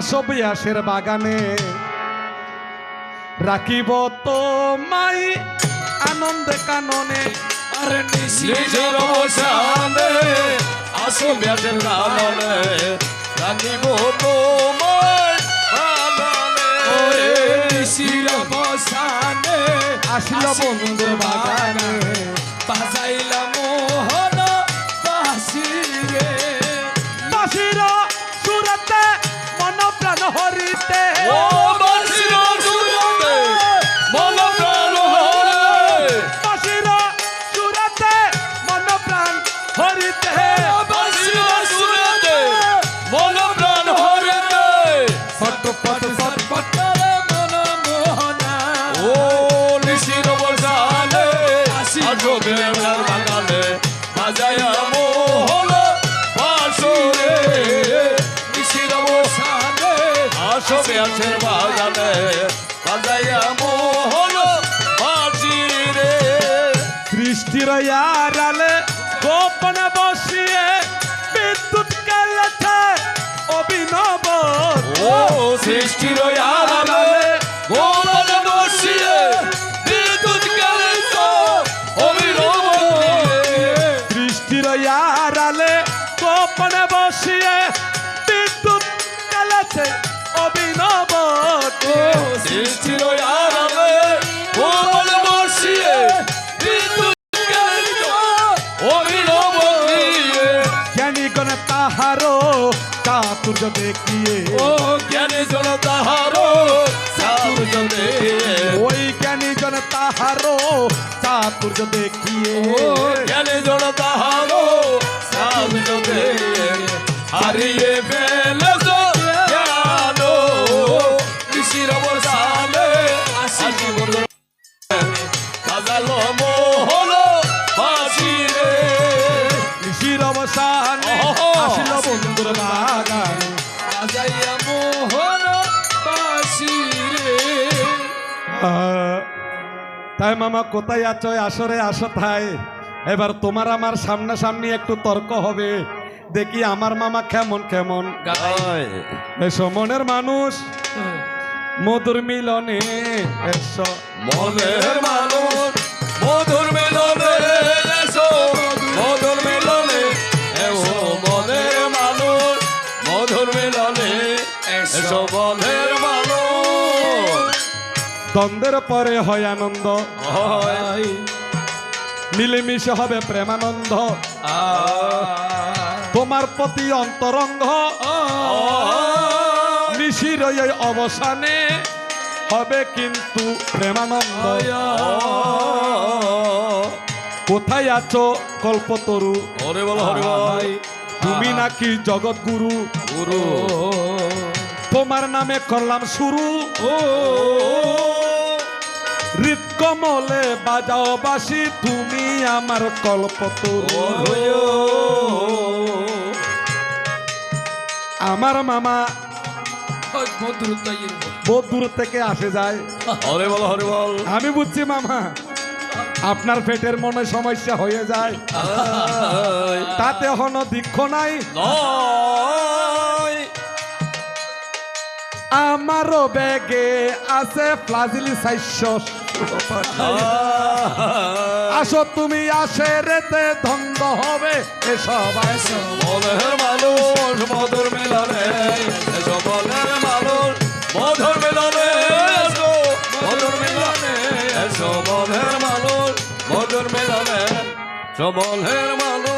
আসব ইয়াসের বাগানে। রাখিব তো মাই আনন্দে কাননে। আরে নিজের অবসানে আসো ব্যাসের কাননে। রাখিব নিশির অবসানে আসিল বন্ধুর বাগানে। বাজাইলাম হরিতে। আসো বেড়ার বাগানে বাজায়া মোহন বাসিরে সৃষ্টির আড়ালে গোপন বসিয়ে বিদ্যুৎ কেলেছে অভিনব ও সৃষ্টির আড়ালে গোপন বসিয়ে বিদ্যুৎ গেলেছ অবিরব সৃষ্টির আড়ালে গোপন তাহারো চাতুর্য দেখিয়ে। ও জ্ঞানী জন তাহারো সাধুর্য দেখিয়ে। ওই জ্ঞানী জন তাহারো চাতুর্য দেখিয়ে। ও জ্ঞানী জন তাহারো সাধুর্য দেখিয়ে। হারিয়ে জ্ঞান ঋষির অবসানে আসি বন্ধু মোহন তাই মামা কোথায় আছো? আসরে আসো তাই। এবার তোমার আমার সামনাসামনি একটু তর্ক হবে। দেখি আমার মামা কেমন কেমন? এসো মনের মানুষ মধুর মিলনে এসো। মনের মানুষ মধুর মিলনে এসো মনের মানুষ দ্বন্দ্বের পরে হয় আনন্দ। মিলেমিশে হবে প্রেমানন্দ। তোমার প্রতি অন্তরঙ্গ। এই অবসানে হবে কিন্তু প্রেমানন্দ। কোথায় আছো কল্পতরু? হরে বল হরে বল। তুমি নাকি জগৎগুরু? গুরু। তোমার নামে করলাম শুরু। ও হৃদকমলে বাজাও বাসি তুমি আমার কল্পতরু। আমার মামা বহু দূর থেকে আসে যায়। হরে বল হরে বল। আমি বুঝছি মামা আপনার পেটের মনে সমস্যা হয়ে যায়। তাতে হন দীক্ষ নাই। আমারও ব্যাগে আছে ফ্লাজিলি সাইশ। আসো তুমি আসে রেতে ধন্দ হবে এসব মনের মানুষ, মধুর মিলনে মনের মানুষ, মধুর মিলনে মধুর মিলনে মনের মানুষ, মধুর মিলনে মনের মানুষ।